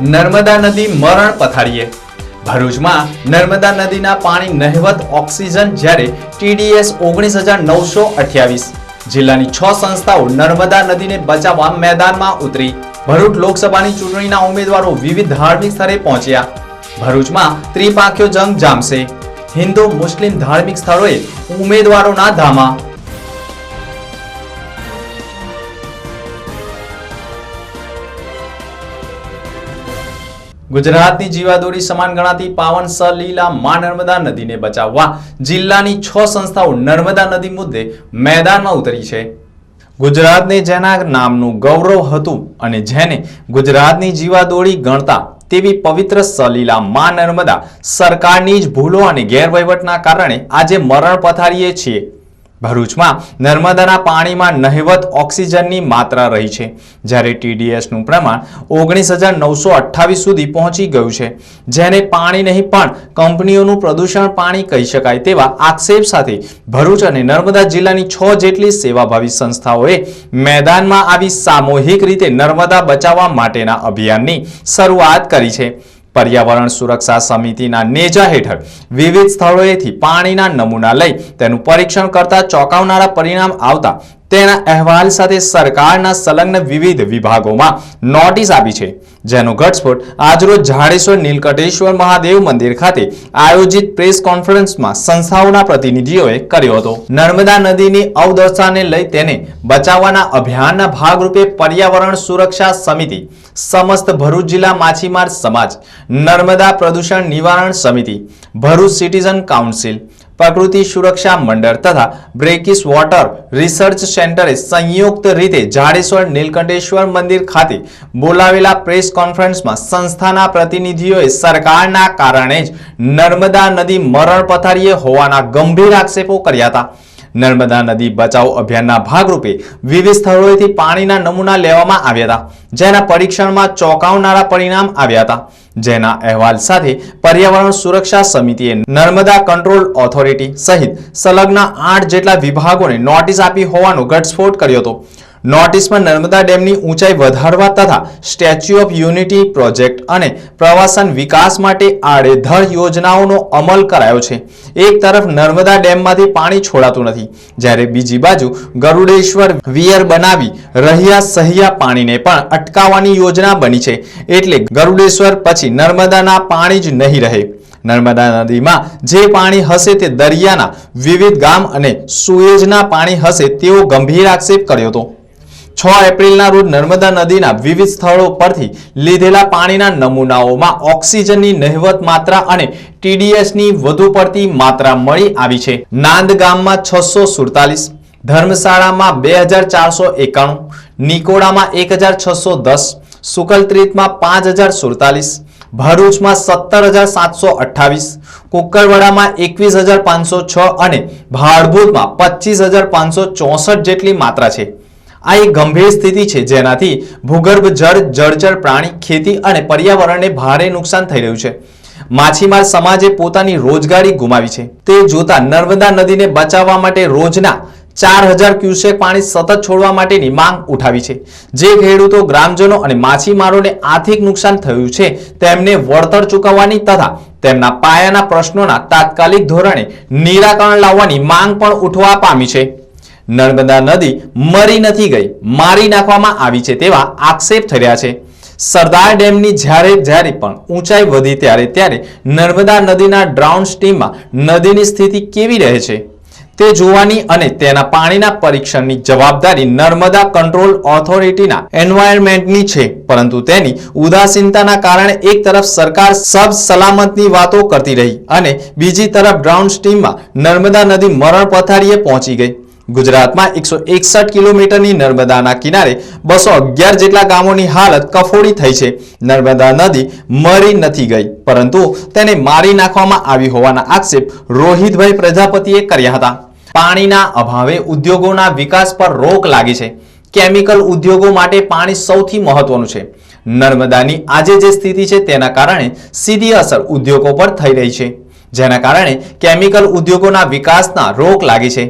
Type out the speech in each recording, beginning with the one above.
નર્મદા નદી મરણ પથારીએ. ભરૂચમાં નર્મદા નદીના પાણી નહેવત ઓક્સિજન જ્યારે ટીડીએસ ઓગણીસ હજાર નવસો અઠ્યાવીસ. જિલ્લાની છ સંસ્થાઓ નર્મદા નદીને બચાવવા મેદાનમાં ઉતરી. ભરૂચ લોકસભાની ચૂંટણીના ઉમેદવારો વિવિધ ધાર્મિક સ્થળે પહોંચ્યા. ભરૂચમાં ત્રિપાંખ્યો જંગ જામશે. હિન્દુ મુસ્લિમ ધાર્મિક સ્થળોએ ઉમેદવારોના ધામા. ગુજરાતની જીવાદોરી સમાન ગણાતી પાવન સલીલા મા નર્મદા નદીને બચાવવા જિલ્લાની છ સંસ્થાઓ નર્મદા નદી મુદ્દે મેદાનમાં ઉતરી છે. ગુજરાતને જેના નામનું ગૌરવ હતું અને જેને ગુજરાતની જીવાદોરી ગણતા તેવી પવિત્ર સલીલા મા નર્મદા સરકારની જ ભૂલો અને ગેરવહીવટના કારણે આજે મરણ પથારીએ છીએ. ભરૂચમાં નર્મદાના પાણીમાં નહિવત ઓક્સિજનની માત્રા રહી છે, જ્યારે ટીડીએસનું પ્રમાણ ઓગણીસ હજાર નવસો અઠ્ઠાવીસ સુધી પહોંચી ગયું છે. જેને પાણી નહીં પણ કંપનીઓનું પ્રદૂષણ પાણી કહી શકાય તેવા આક્ષેપ સાથે ભરૂચ અને નર્મદા જિલ્લાની છ જેટલી સેવાભાવી સંસ્થાઓએ મેદાનમાં આવી સામૂહિક રીતે નર્મદા બચાવવા માટેના અભિયાનની શરૂઆત કરી છે. પર્યાવરણ સુરક્ષા સમિતિના નેજા હેઠળ વિવિધ સ્થળોએથી પાણીના નમૂના લઈ તેનું પરીક્ષણ કરતા ચોંકાવનારા પરિણામ આવતા તેના અહેવાલ સાથે સરકારના સંલગ્ન વિવિધ વિભાગોમાં નોટિસ આપી છે. જેનો ઘટસ્ફોટ આજરોજ ઝાડેશ્વર નીલકંઠેશ્વર મહાદેવ મંદિર ખાતે આયોજિત પ્રેસ કોન્ફરન્સમાં સંસ્થાઓના પ્રતિનિધિઓએ કર્યો હતો. નર્મદા નદીની અવદશાને લઈ તેને બચાવવાના અભિયાનના ભાગરૂપે પર્યાવરણ સુરક્ષા સમિતિ, સમસ્ત ભરૂચ જિલ્લા માછીમાર સમાજ, નર્મદા પ્રદૂષણ નિવારણ સમિતિ, ભરૂચ સિટીઝન કાઉન્સિલ પ્રકૃતિ સુરક્ષા મંડળ તથા બ્રેકિસ વોટર રિસર્ચ સેન્ટરે સંયુક્ત રીતે જાડેશ્વર નીલકંઠેશ્વર મંદિર ખાતે બોલાવેલા પ્રેસ કોન્ફરન્સમાં સંસ્થાના પ્રતિનિધિઓએ સરકારના કારણે જ નર્મદા નદી મરણ પથારીએ હોવાના ગંભીર આક્ષેપો કર્યા હતા. નર્મદા નદી બચાવ અભિયાનના ભાગરૂપે વિવિધ સ્થળોએથી પાણીના નમૂના લેવામાં આવ્યા હતા, જેના પરીક્ષણમાં ચોંકાવનારા પરિણામ આવ્યા હતા. જેના અહેવાલ સાથે પર્યાવરણ સુરક્ષા સમિતિએ નર્મદા કંટ્રોલ ઓથોરિટી સહિત સંલગ્ન આઠ જેટલા વિભાગોને નોટિસ આપી હોવાનો ઘટસ્ફોટ કર્યો હતો. નોટિસમાં નર્મદા ડેમની ઊંચાઈ વધારવા તથા સ્ટેચ્યુ ઓફ યુનિટી પ્રોજેક્ટ અને પ્રવાસન વિકાસ માટે આડેધડ યોજનાઓનો અમલ કરાયો છે. એક તરફ નર્મદા ડેમમાંથી પાણી છોડાતું નથી, જ્યારે બીજી બાજુ ગરુડેશ્વર વિયર બનાવી રહ્યા સહિયા પાણીને પણ અટકાવવાની યોજના બની છે. એટલે ગરુડેશ્વર પછી નર્મદાના પાણી જ નહીં રહે. નર્મદા નદીમાં જે પાણી હશે તે દરિયાના વિવિધ ગામ અને સુએજના પાણી હશે તેવો ગંભીર આક્ષેપ કર્યો હતો. છ એપ્રિલના રોજ નર્મદા નદીના વિવિધ સ્થળો પરથી લીધેલા પાણીના નમૂનાઓમાં ઓક્સિજનની નહિવત માત્રા અને ટીડીએસની વધુ પડતી માત્રા મળી આવી છે. નાંદ ગામમાં છસો સુડતાલીસ, ધર્મશાળામાં બે હજાર ચારસો એકાણું, નિકોડામાં એક હજાર છસો દસ, સુકલત્રીતમાં પાંચ હજાર સુડતાલીસ, ભરૂચમાં સત્તર હજાર સાતસો અઠ્ઠાવીસ, કુકરવાડામાં એકવીસ હજાર પાંચસો છ અને ભાડભૂતમાં પચીસ હજાર પાંચસો ચોસઠ જેટલી માત્રા છે. આ એક ગંભીર સ્થિતિ છે, જેનાથી ભૂગર્ભ જળ, જળચર પ્રાણી, ખેતી અને પર્યાવરણને ભારે નુકસાન થઈ રહ્યું છે. માછીમાર સમાજે પોતાની રોજગારી ગુમાવી છે. તે જોતા નર્મદા નદીને બચાવવા માટે રોજના ચાર હજાર ક્યુસેક પાણી સતત છોડવા માટેની માંગ ઉઠાવી છે. જે ખેડૂતો, ગ્રામજનો અને માછીમારોને આર્થિક નુકસાન થયું છે, તેમને વળતર ચૂકવવાની તથા તેમના પાયાના પ્રશ્નોના તાત્કાલિક ધોરણે નિરાકરણ લાવવાની માંગ પણ ઉઠવા પામી છે. નર્મદા નદી મરી નથી ગઈ, મારી નાખવામાં આવી છે તેવા આક્ષેપ રહ્યા છે. સરદાર ડેમની જ્યારે જ્યારે પણ ઊંચાઈ વધી ત્યારે ત્યારે નર્મદા નદીના ડ્રાઉન સ્ટીમમાં નદીની સ્થિતિ કેવી રહે છે? તે જોવાની અને તેના પાણીના પરીક્ષણની જવાબદારી નર્મદા કંટ્રોલ ઓથોરિટીના એન્વાયરમેન્ટની છે, પરંતુ તેની ઉદાસીનતાના કારણે એક તરફ સરકાર સબ સલામતની વાતો કરતી રહી અને બીજી તરફ ડ્રાઉન સ્ટીમમાં નર્મદા નદી મરણ પથારીએ પહોંચી ગઈ. ગુજરાતમાં એકસો એકસઠ કિલોમીટરની નર્મદાના કિનારે બસો અગિયાર જેટલા ગામોની હાલત કફોડી થઈ છે. નર્મદા નદી મરી નથી ગઈ, પરંતુ તેને મારી નાખવામાં આવી હોવાના આક્ષેપ રોહિતભાઈ પ્રજાપતિએ કર્યા હતા. પાણીના અભાવે ઉદ્યોગોના વિકાસ પર રોક લાગી છે. કેમિકલ ઉદ્યોગો માટે પાણી સૌથી મહત્વનું છે. નર્મદાની આજે જે સ્થિતિ છે તેના કારણે સીધી અસર ઉદ્યોગો પર થઈ રહી છે. જેના કારણે કેમિકલ ઉદ્યોગોના વિકાસના રોક લાગી છે.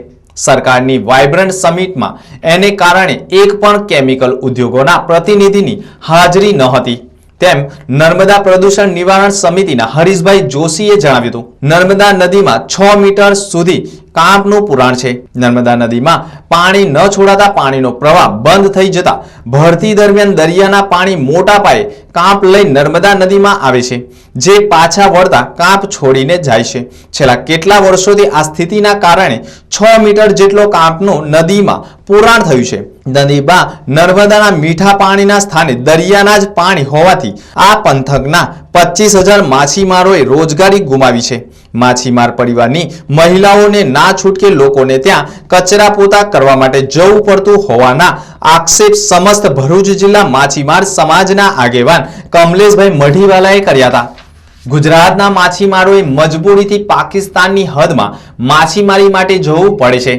સરકારની વાઇબ્રન્ટ સમિટમાં. એને કારણે એક પણ કેમિકલ ઉદ્યોગોના પ્રતિનિધિની હાજરી ન હતી. તેમ નર્મદા પ્રદૂષણ નિવારણ સમિતિના હરીશભાઈ જોશીએ જણાવ્યું હતું. નર્મદા નદીમાં છ મીટર સુધી કાંપનું પુરાણ છે. નર્મદા નદીમાં પાણી ન છોડાતા પાણીનો પ્રવાહ બંધ થઈ જતા ભરતી દરમિયાન દરિયાના પાણી મોટા પાયે કાંપ લઈ નર્મદા નદીમાં આવે છે. જે પાછા વળતા કાંપ છોડીને જાય છે. છેલ્લા કેટલા વર્ષોથી આ સ્થિતિના કારણે છ મીટર જેટલો કાંપનું નદીમાં પુરાણ થયું છે. નદીમાં નર્મદાના મીઠા પાણીના સ્થાને દરિયાના જ પાણી હોવાથી આ પંથકના પચીસ હજાર માછીમારોએ રોજગારી ગુમાવી છે. માછીમાર પરિવારની મહિલાઓને ના છૂટકે લોકોને ત્યાં કચરા પોતા કરવા માટે જવું પડતું હોવાના આક્ષેપ સમસ્ત ભરૂચ જિલ્લા માછીમાર સમાજના આગેવાન કમલેશભાઈ મઢીવાલાએ કર્યા હતા. ગુજરાતના માછીમારોએ મજબૂરીથી પાકિસ્તાનની હદમાં માછીમારી માટે જવું પડે છે.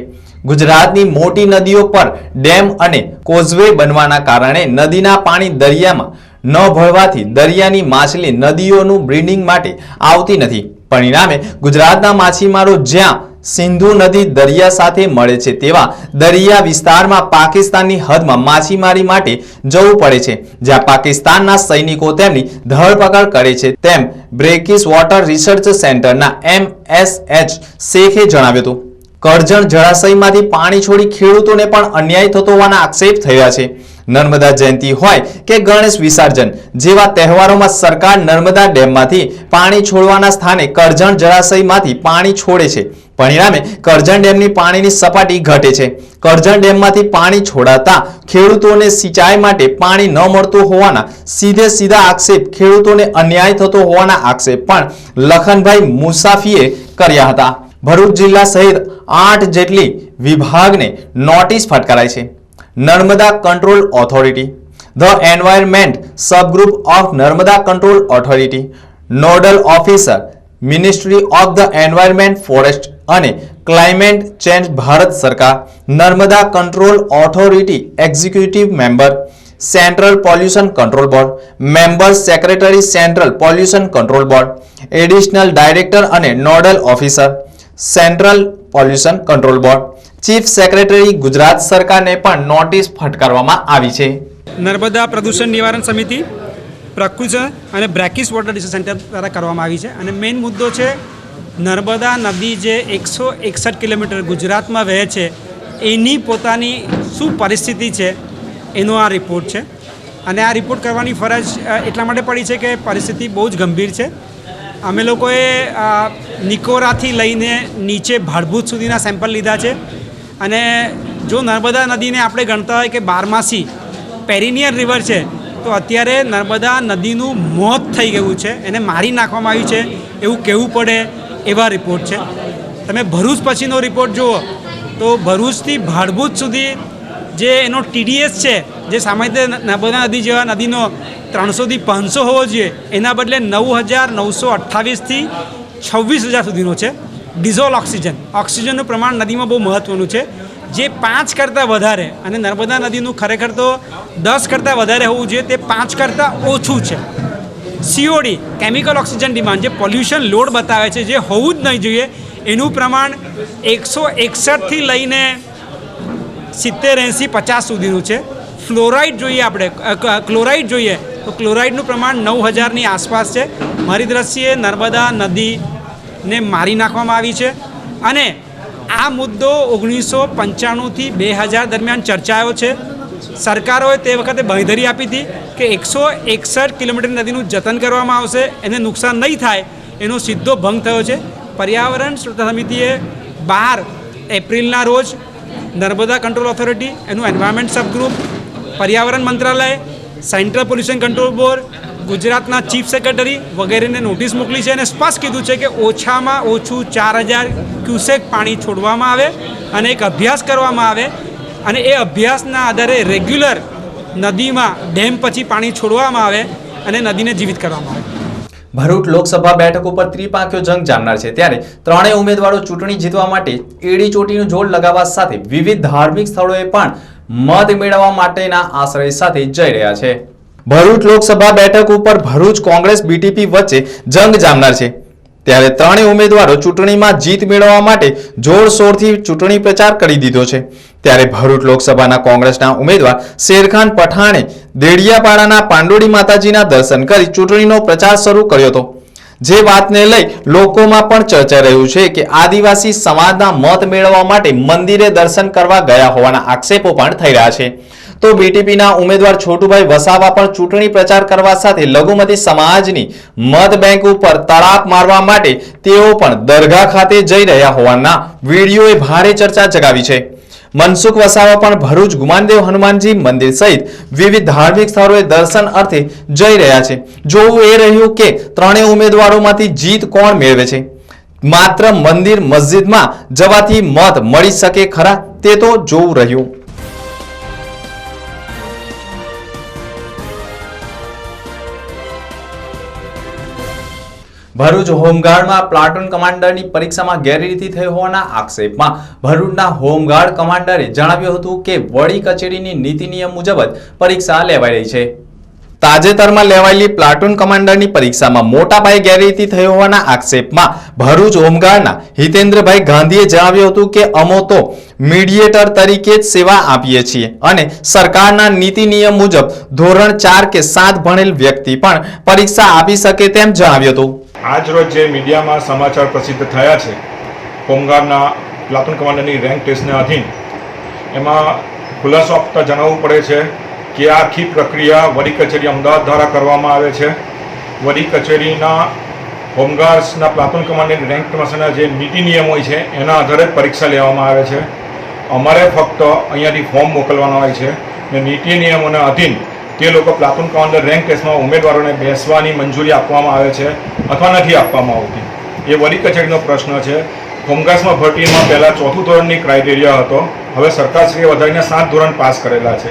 ગુજરાતની મોટી નદીઓ પર ડેમ અને કોઝવે બનવાના કારણે નદીના પાણી દરિયામાં ન ભળવાથી દરિયાની માછલી નદીઓનું બ્રીડિંગ માટે આવતી નથી. પરિણામે ગુજરાતના માછીમારો જ્યાં સિંધુ નદી દરિયા સાથે મળે છે તેવા દરિયા વિસ્તારમાં પાકિસ્તાનની હદમાં માછીમારી માટે જવું પડે છે. જ્યાં પાકિસ્તાનના સૈનિકો તેમની ધરપકડ કરે છે તેમ બ્રેકિસ વોટર રિસર્ચ સેન્ટરના એમ એસ એચ શેખે જણાવ્યું હતું. કરજણ જળાશયમાંથી પાણી છોડી ખેડૂતોને પણ અન્યાય થતો હોવાના આક્ષેપ થયા છે. નર્મદા જયંતિ હોય કે ગણેશ વિસર્જન જેવા તહેવારોમાં સરકાર નર્મદા ડેમમાંથી પાણી છોડવાના સ્થાને કરજણ જળાશયમાંથી પાણી છોડે છે. પરિણામે કરજણ ડેમની પાણીની સપાટી ઘટે છે. કરજણ ડેમમાંથી પાણી છોડાતા ખેડૂતોને સિંચાઈ માટે પાણી ન મળતું હોવાના સીધે સીધા આક્ષેપ ખેડૂતોને અન્યાય થતો હોવાના આક્ષેપ પણ લખનભાઈ મુસાફીએ કર્યા હતા. ભરૂચ જિલ્લા સહિત આઠ જેટલી વિભાગને નોટિસ ફટકારાઈ છે. Narmada control authority, the environment subgroup of Narmada control authority, nodal officer, ministry of the environment forest અને ક્લાઇમેટ ચેન્જ ભારત સરકાર, Narmada control authority executive member, central pollution control board, member secretary central pollution control board, additional director અને nodal officer central pollution control board chief secretary Gujarat સરકારને પણ notice ફટકારવામાં આવી છે. નર્મદા પ્રદૂષણ નિવારણ સમિતિ, પ્રકૃજ અને બ્રેકિસ વોટર રિસર્ચ સેન્ટર દ્વારા કરવામાં આવી છે. અને મેઇન મુદ્દો છે, નર્મદા નદી જે એકસો એકસઠ કિલોમીટર ગુજરાતમાં વહે છે, એની પોતાની શું પરિસ્થિતિ છે, એનો આ રિપોર્ટ છે. અને આ રિપોર્ટ કરવાની ફરજ એટલા માટે પડી છે કે પરિસ્થિતિ બહુ જ ગંભીર છે. અમે લોકોએ નિકોરાથી લઈને નીચે ભાડભૂત સુધીના સેમ્પલ લીધા છે. અને જો નર્મદા નદીને આપણે ગણતા હોય કે બારમાસી પેરિનિયર રિવર છે, તો અત્યારે નર્મદા નદીનું મોત થઈ ગયું છે. એને મારી નાખવામાં આવ્યું છે. એવું કહેવું પડે એવા રિપોર્ટ છે. તમે ભરૂચ પછીનો રિપોર્ટ જુઓ, તો ભરૂચથી ભાડભૂત સુધી જે એનો ટીડીએસ છે, જે સામાન્ય નર્મદા નદી જેવા નદીનો ત્રણસોથી પાંચસો હોવો જોઈએ, એના બદલે નવ હજાર નવસો અઠ્ઠાવીસથી છવ્વીસ હજાર સુધીનો છે, ડિઝોલ ઓક્સિજન. ઓક્સિજનનું પ્રમાણ નદીમાં બહુ મહત્ત્વનું છે. જે પાંચ કરતાં વધારે, અને નર્મદા નદીનું ખરેખર તો દસ કરતાં વધારે હોવું જોઈએ, તે પાંચ કરતાં ઓછું છે. સીઓડી કેમિકલ ઓક્સિજન ડિમાન્ડ જે પોલ્યુશન લોડ બતાવે છે, જે હોવું જ નહીં જોઈએ, એનું પ્રમાણ એકસો એકસઠથી લઈને સિત્તેર એંસી પચાસ સુધીનું છે. ફ્લોરાઇડ જોઈએ આપણે. ક્લોરાઇડ જોઈએ. તો ક્લોરાઇડનું પ્રમાણ નવ હજારની આસપાસ છે. મારી દ્રષ્ટિએ નર્મદા નદીને મારી નાખવામાં આવી છે. અને આ મુદ્દો ઓગણીસો પંચાણુંથી બે હજાર દરમિયાન ચર્ચાયો છે. સરકારોએ તે વખતે બાંયધરી આપી હતી કે એકસો એકસઠ કિલોમીટર નદીનું જતન કરવામાં આવશે. એને નુકસાન નહીં થાય એનો સીધો ભંગ થયો છે. પર્યાવરણ સમિતિએ બાર એપ્રિલના રોજ નર્મદા કંટ્રોલ ઓથોરિટી, એનું એન્વાયરમેન્ટ સબગ્રુપ પર્યાવરણ મંત્રાલય, સેન્ટ્રલ પોલ્યુશન કંટ્રોલ બોર્ડ, ગુજરાતના ચીફ સેક્રેટરી વગેરેને નોટિસ મોકલી છે અને સ્પષ્ટ કીધું છે કે ઓછામાં ઓછું ચાર હજાર ક્યુસેક પાણી છોડવામાં આવે અને એક અભ્યાસ કરવામાં આવે અને એ અભ્યાસના આધારે રેગ્યુલર નદીમાં ડેમ પછી પાણી છોડવામાં આવે અને નદીને જીવિત કરવામાં આવે. ભરૂચ લોકસભા બેઠક ઉપર ત્રિપાંખ્યો જંગ જામનાર છે. ત્યારે ત્રણેય ઉમેદવારો ચૂંટણી જીતવા માટે એડી ચોટીનું જોડ લગાવવા સાથે વિવિધ ધાર્મિક સ્થળોએ પણ મત મેળવવા માટેના આશ્રય સાથે જઈ રહ્યા છે. ભરૂચ લોકસભા બેઠક ઉપર ભરૂચ કોંગ્રેસ, બીટીપી વચ્ચે જંગ જામનાર છે. ત્યારે ત્રણેય ઉમેદવારો ચૂંટણીમાં જીત મેળવવા માટે જોરશોરથી ચૂંટણી પ્રચાર કરી દીધો છે. ત્યારે ભરૂચ લોકસભાના કોંગ્રેસના ઉમેદવાર શેરખાન પઠાણે દેડિયાપાડાના પાંડોડી માતાજીના દર્શન કરી ચૂંટણીનો પ્રચાર શરૂ કર્યો હતો. જે વાતને લઈ લોકોમાં પણ ચર્ચા રહ્યું છે કે આદિવાસી સમાજના મત મેળવવા માટે મંદિરે દર્શન કરવા ગયા હોવાના આક્ષેપો પણ થઈ રહ્યા છે. તો બીટીપીના ઉમેદવાર છોટુભાઈ વસાવા પણ ચૂંટણી પ્રચાર કરવા સાથે લઘુમતી સમાજની મત બેંક ઉપર તળાપ મારવા માટે તેઓ પણ દરગાહ ખાતે જઈ રહ્યા હોવાના વિડીયોએ ભારે ચર્ચા જગાવી છે. મનસુખ વસાવા પણ ભરૂચ ગુમાનદેવ હનુમાનજી મંદિર સહિત વિવિધ ધાર્મિક સ્થળોએ દર્શન અર્થે જઈ રહ્યા છે. જોવું એ રહ્યું કે ત્રણેય ઉમેદવારોમાંથી જીત કોણ મેળવે છે? માત્ર મંદિર મસ્જિદમાં જવાથી મત મળી શકે ખરા તે તો જોવું રહ્યું. ભરૂચ હોમગાર્ડમાં પ્લાટૂન કમાન્ડરની પરીક્ષામાં ગેરરીતિ થઈ હોવાના આક્ષેપમાં ભરૂચના હોમગાર્ડ કમાન્ડરે જણાવ્યું હતું કે વડી કચેરીની નીતિ નિયમ મુજબ જ પરીક્ષા લેવાઈ રહી છે. તાજેતરમાં લેવાયેલી પ્લાટૂન કમાન્ડરની પરીક્ષામાં મોટા પાયે ગેરરીતિ થઈ હોવાના આક્ષેપમાં ભરૂચ હોમગાર્ડના હિતેન્દ્રભાઈ ગાંધીએ જણાવ્યું હતું કે અમો તો મીડિયેટર તરીકે જ સેવા આપીએ છીએ અને સરકારના નીતિ નિયમ મુજબ ધોરણ ચાર કે સાત ભણેલ વ્યક્તિ પણ પરીક્ષા આપી શકે તેમ જણાવ્યું હતું. આજ રોજ જે મીડિયામાં સમાચાર પ્રસિદ્ધ થયા છે હોમગાર્ડના પ્લાટુન કમાન્ડરની રેન્ક ટેસ્ટને અધીન, એમાં ખુલાસો આપતા જણાવવું પડે છે કે આખી પ્રક્રિયા વડી કચેરી અમદાવાદ દ્વારા કરવામાં આવે છે. વડી કચેરીના હોમગાર્ડ્સના પ્લાટુન કમાન્ડની રેન્ક ટેસ્ટના જે નીતિ નિયમ હોય છે, એના આધારે પરીક્ષા લેવામાં આવે છે. અમારે ફક્ત અહીંયાથી ફોર્મ મોકલવાના હોય છે ને નીતિ નિયમોના અધીન તે લોકો પ્લાટુન કમાન્ડર રેન્ક ટેસ્ટમાં ઉમેદવારોને બેસવાની મંજૂરી આપવામાં આવે છે અથવા નથી આપવામાં આવતી. એ વડી કચેરીનો પ્રશ્ન છે. હોમગાર્ડ્સમાં ભરતીમાં પહેલાં ચોથું ધોરણની ક્રાઇટેરિયા હતો. હવે સરકારશ્રીએ વધારીને સાત ધોરણ પાસ કરેલા છે.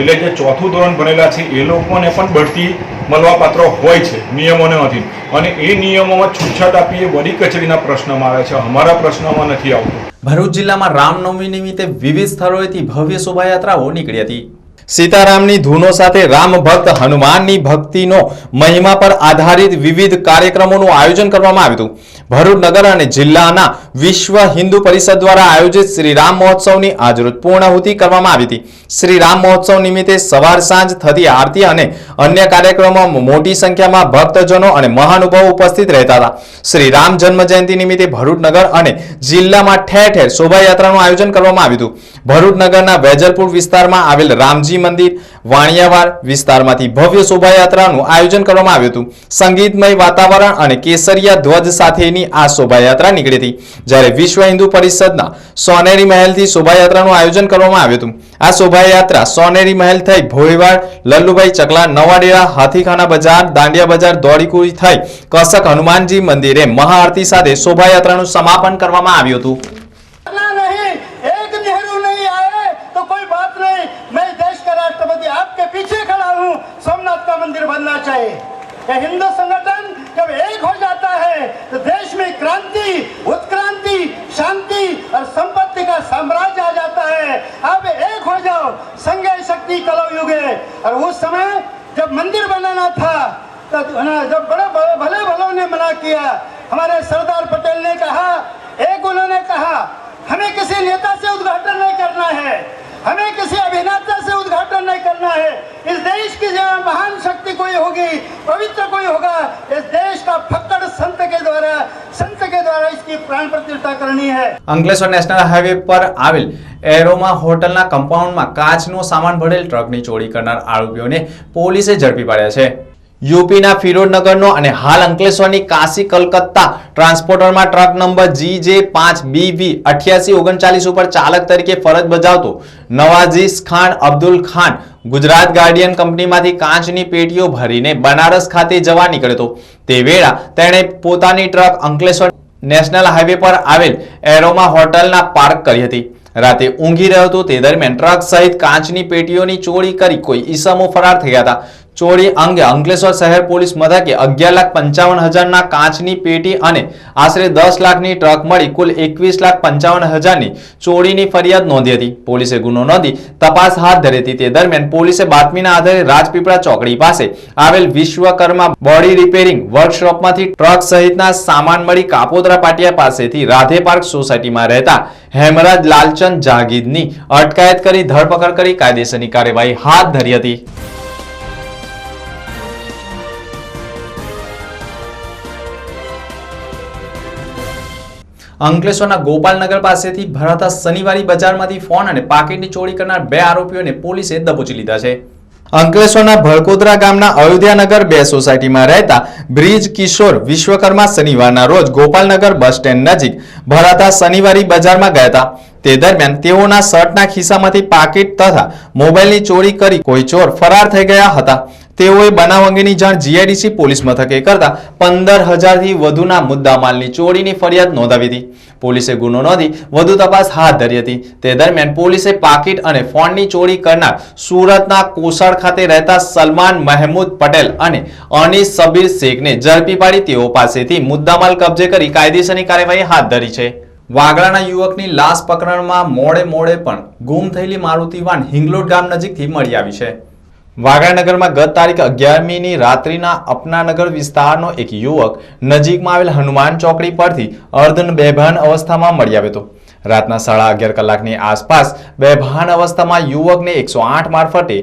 એટલે જે ચોથું ધોરણ ભણેલા છે, એ લોકોને પણ બઢતી મળવાપાત્ર હોય છે, નિયમોને અધીન. અને એ નિયમોમાં છૂટછાટ આપી એ વડી કચેરીના પ્રશ્નમાં આવે છે. અમારા પ્રશ્નમાં નથી આવતું. ભરૂચ જિલ્લામાં રામનવમી નિમિત્તે વિવિધ સ્થળોએથી ભવ્ય શોભાયાત્રાઓ નીકળી હતી. સીતારામની ધૂનો સાથે રામ ભક્ત હનુમાનની ભક્તિનો મહિમા પર આધારિત વિવિધ કાર્યક્રમોનું આયોજન કરવામાં આવ્યું હતું. ભરૂચ નગર અને જિલ્લાના વિશ્વ હિન્દુ પરિષદ દ્વારા આયોજિત શ્રી રામ મહોત્સવની આજરોજ પૂર્ણાહુતિ કરવામાં આવી હતી. શ્રી રામ મહોત્સવ નિમિત્તે સવાર સાંજ થતી આરતી અને અન્ય કાર્યક્રમોમાં મોટી સંખ્યામાં ભક્તજનો અને મહાનુભાવો ઉપસ્થિત રહેતા હતા. શ્રી રામ જન્મ જયંતિ નિમિત્તે ભરૂચ નગર અને જિલ્લામાં ઠેર ઠેર શોભાયાત્રાનું આયોજન કરવામાં આવ્યું હતું. ભરૂચ નગરના વેજલપુર વિસ્તારમાં આવેલ રામજી મંદિર, વાણિયાવાડ વિસ્તારમાંથી ભવ્ય શોભાયાત્રાનું આયોજન કરવામાં આવ્યું હતું. સંગીતમય વાતાવરણ અને કેસરિયા ધ્વજ સાથેની આ શોભાયાત્રા નીકળી હતી, જ્યારે વિશ્વ હિન્દુ પરિષદના સોનેરી મહેલથી શોભાયાત્રાનું આયોજન કરવામાં આવ્યું હતું. આ શોભાયાત્રા સોનેરી મહેલ થઈ ભોયવાડ લલ્લુભાઈ ચકલા, નવાડેરા, હાથીખાના બજાર, દાંડિયા બજાર, દોડીકુરી થઈ કસક હનુમાનજી મંદિરે મહાઆરતી સાથે શોભાયાત્રાનું સમાપન કરવામાં આવ્યું હતું. बनना हिंदू संगठन जब एक हो जाता है तो देश में क्रांति, उत्क्रांति, शांति और संपत्ति का साम्राज्य आ जाता है। अब एक हो जाओ संजय शक्ति कलो युगे। और उस समय जब मंदिर बनाना था जब बड़े बड़े, भले भलों ने मना किया, हमारे सरदार पटेल ने कहा, एक उन्होंने कहा, हमें किसी नेता से उद्घाटन नहीं करना है। होगी पवित्र कोई होगा इस देश का फक्कड़ संत के द्वारा संत के द्वारा इसकी प्राण प्रतिष्ठा करनी है અંકલેશ્વર નેશનલ હાઈવે પર આવેલ એરોમા હોટલના કમ્પાઉન્ડમાં કાચનો સામાન ભરેલ ટ્રકની ચોરી કરનાર આરોપીઓને પોલીસે ઝડપી પાડ્યા છે યુપીના ફિરોડનગરનો અને હાલ અંકલેશ્વરની કાશી કલકત્તા ટ્રાન્સપોર્ટરમાં ટ્રક નંબર જી જે પાંચ બીવી અઠ્યાસી ઓગણચાલીસ ઉપર ચાલક તરીકે ફરજ બજાવતો નવાઝીસ ખાન, અબ્દુલ ખાન ગુજરાત ગાર્ડિયન કંપનીમાંથી કાચની પેટીઓ ભરીને બનારસ ખાતે જવા નીકળ્યો તે વેળા તેણે પોતાની ટ્રક અંકલેશ્વર નેશનલ હાઈવે પર આવેલ એરોમા હોટલના પાર્ક કરી હતી. રાતે ઊંઘી રહ્યો હતો. તે દરમિયાન ટ્રક સહિત કાચની પેટીઓની ચોરી કરી કોઈ ઈસમો ફરાર થયા હતા. ચોરી અંગે અંકલેશ્વર શહેર પોલીસ મથકે અગિયાર લાખ પંચાવન હજારના કાચની પેટી અને આશરે દસ લાખની ટ્રક મળી કુલ એકવીસ લાખ પંચાવન હજારની ચોરીની ફરિયાદ નોંધી હતી. પોલીસે ગુનો નોંધી તપાસ હાથ ધરી હતી. તે દરમિયાન પોલીસે બાતમીના આધારે રાજપીપળા ચોકડી પાસે આવેલ વિશ્વકર્મા બોડી રિપેરિંગ વર્કશોપમાંથી ટ્રક સહિતના સામાન મળી કાપોદરા પાટિયા પાસેથી રાધે પાર્ક સોસાયટીમાં રહેતા હેમરાજ લાલચંદ જાગીદની અટકાયત કરી ધરપકડ કરી કાયદેસરની કાર્યવાહી હાથ ધરી હતી. અંકલેશ્વરના ગોપાલનગર પાસેથી ભરાતા શનિવારી બજારમાંથી ફોન અને પાકીટની ચોરી કરનાર બે આરોપીઓને પોલીસે દબોચી લીધા છે. અંકલેશ્વરના ભળકોદરા ગામના અયોધ્યાનગર બે સોસાયટીમાં રહેતા બ્રિજ કિશોર વિશ્વકર્મા શનિવારના રોજ ગોપાલનગર બસ સ્ટેન્ડ નજીક ભરાતા શનિવારી બજારમાં ગયા હતા. તે દરમિયાન તેઓના શર્ટના ખિસ્સામાંથી પાકીટ તથા મોબાઈલની ચોરી કરી કોઈ ચોર ફરાર થઈ ગયા હતા. તેઓએ બનાવ અંગેની જાણ જીઆઈડીસી પોલીસ મથકે કરતા પંદર હજારથી વધુના મુદ્દામાલની ચોરીની ફરિયાદ નોંધાવી હતી. પોલીસે ગુનો નોંધી વધુ તપાસ હાથ ધરી હતી. તે દરમિયાન પોલીસે પાકીટ અને ફોનની ચોરી કરનાર સુરતના કોસળ ખાતે રહેતા સલમાન મહેમૂદ પટેલ અને અનીસ સબીર શેખને ઝડપી પાડી તેઓ પાસેથી મુદ્દામાલ કબજે કરી કાયદેસરની કાર્યવાહી હાથ ધરી છે. વાગડાના યુવકની લાશ પ્રકરણમાં મોડે મોડે પણ ગુમ થયેલી મારુતિ વાન હિંગલોટ ગામ નજીકથી મળી આવી છે. વાગડાનગરમાં ગત તારીખ અગિયારમીની રાત્રિના અપનાનગર વિસ્તારનો એક યુવક નજીકમાં આવેલ હનુમાન ચોકડી પરથી અર્ધન બેભાન અવસ્થામાં મળી આવ્યો હતો. રાતના સાડા અગિયાર કલાકની આસપાસ બેભાન અવસ્થામાં યુવકને એકસો આઠ મારફતે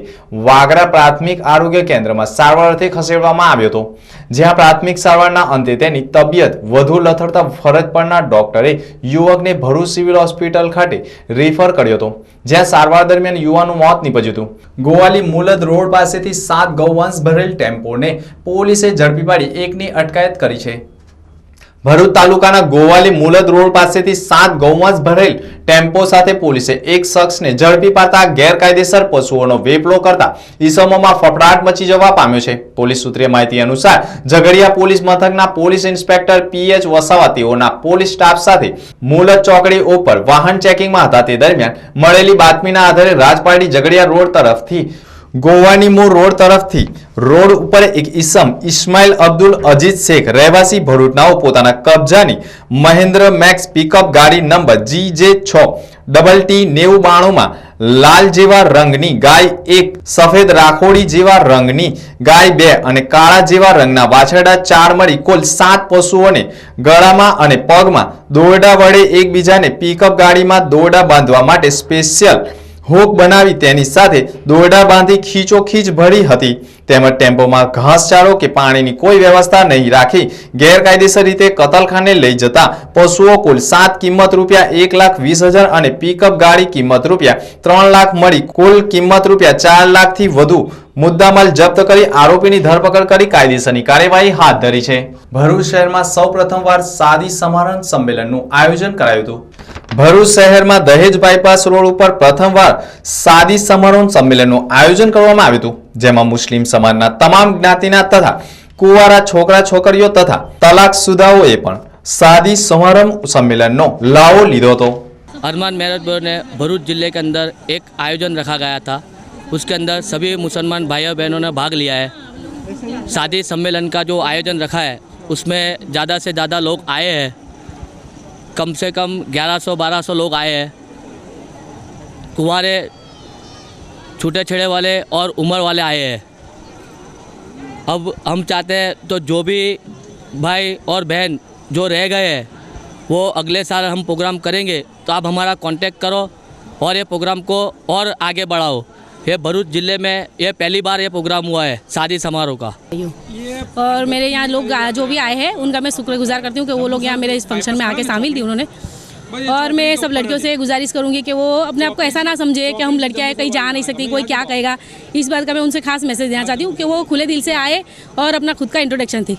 વાગરા પ્રાથમિક આરોગ્ય કેન્દ્રમાં સારવાર અર્થે ખસેડવામાં આવ્યો હતો. જ્યાં પ્રાથમિક સારવારના અંતે તેની તબિયત વધુ લથડતા ફરજ પરના ડોક્ટરે યુવકને ભરૂચ સિવિલ હોસ્પિટલ ખાતે રેફર કર્યો હતો, જ્યાં સારવાર દરમિયાન યુવાનું મોત નીપજ્યું હતું. ગોવાલી મુલદ રોડ પાસેથી સાત ગૌવંશ ભરેલ ટેમ્પોને પોલીસે ઝડપી પાડી એકની અટકાયત કરી છે. ભરૂચ તાલુકાના ગોવાલી મુલદ રોડ પાસેથી સાત ગૌમાંસ ભરેલ ટેમ્પો સાથે પોલીસે એક શખ્સને ઝડપી પાડતા ગેરકાયદેસર પશુઓનો વેપલો કરતા ઈસમોમાં ફફડાટ મચી જવા પામ્યો છે. પોલીસ સૂત્રે માહિતી અનુસાર ઝઘડિયા પોલીસ મથકના પોલીસ ઇન્સ્પેક્ટર પીએચ વસાવા તેઓના પોલીસ સ્ટાફ સાથે મુલદ ચોકડી ઉપર વાહન ચેકિંગમાં હતા. તે દરમિયાન મળેલી બાતમીના આધારે રાજપારડી ઝઘડિયા રોડ તરફથી ગોવાની મૂળ રોડ તરફથી રોડ ઉપર એક ઈસમ ઇસ્માઇલ અબ્દુલ અજીત શેખ રહેવાસી ભરૂચનાઓ પોતાના કબજાની મહેન્દ્ર મેક્સ પિકઅપ ગાડી નંબર જી જે છ ડબલ ટી નેવું બાણુંમાં લાલ જેવા રંગની ગાય એક, સફેદ રાખોડી જેવા રંગની ગાય બે અને કાળા જેવા રંગના વાછરડા ચાર મળી કુલ સાત પશુઓને ગળામાં અને પગમાં દોરડા વડે એકબીજાને પિકઅપ ગાડીમાં દોરડા બાંધવા માટે સ્પેશિયલ હુક બનાવી તેની સાથે દોરડા બાંધી ખીચોખીચ ભરી હતી. તેમજ ટેમ્પોમાં ઘાસચારો કે પાણીની કોઈ વ્યવસ્થા નહીં રાખી ગેરકાયદેસર રીતે કતલખાને લઈ જતા પશુઓ કુલ સાત કિંમત રૂપિયા એક લાખ વીસ હજાર અને પિકઅપ ગાડી કિંમત રૂપિયા ત્રણ લાખ મળી કુલ કિંમત રૂપિયા ચાર લાખથી વધુ મુદ્દામાલ જપ્ત કરી આરોપીની ધરપકડ કરી કાયદેસરની કાર્યવાહી હાથ ધરી છે. ભરૂચ શહેરમાં સૌ પ્રથમવાર સાદી સમારંભ સંમેલનનું આયોજન કરાયું હતું. ભરૂચ શહેરમાં દહેજ બાયપાસ રોડ ઉપર પ્રથમવાર સાદી સમારોહ સંમેલનનું આયોજન કરવામાં આવ્યું હતું જેમાં મુસ્લિમ સમાજના તમામ જ્ઞાતિના તથા કુંવારા છોકરા છોકરીઓ તથા તલાક સુદાઓએ પણ સાદી સમારંભ સંમેલનનો લાવો લીધો હતો अरमान मैरज बोर्ड ने भरूच जिले के अंदर एक आयोजन रखा गया था उसके अंदर सभी मुसलमान भाइयों बहनों ने भाग लिया है शादी सम्मेलन का जो आयोजन रखा है उसमें ज़्यादा से ज़्यादा लोग आए हैं कम से कम 1100-1200 लोग आए हैं। कुंवारे छूटे छेड़े वाले और उम्र वाले आए हैं। अब हम चाहते हैं तो जो भी भाई और बहन जो रह गए हैं, वो अगले साल हम प्रोग्राम करेंगे। तो आप हमारा कांटेक्ट करो और ये प्रोग्राम को और आगे बढ़ाओ। ये भरूच ज़िले में ये पहली बार ये प्रोग्राम हुआ है, शादी समारोह का। और मेरे यहाँ लोग जो भी आए हैं, उनका मैं शुक्रगुजार करती हूँ कि वो लोग यहाँ मेरे इस फ़ंक्शन में आके शामिल थी उन्होंने। और मैं सब लड़कियों से गुजारिश करूँगी कि वो अपने आप को ऐसा ना समझे कि हम लड़कियाँ कहीं जा नहीं सकती, कोई क्या कहेगा। इस बात का मैं उनसे खास मैसेज देना चाहती हूँ कि वो खुले दिल से आए और अपना खुद का इंट्रोडक्शन थी।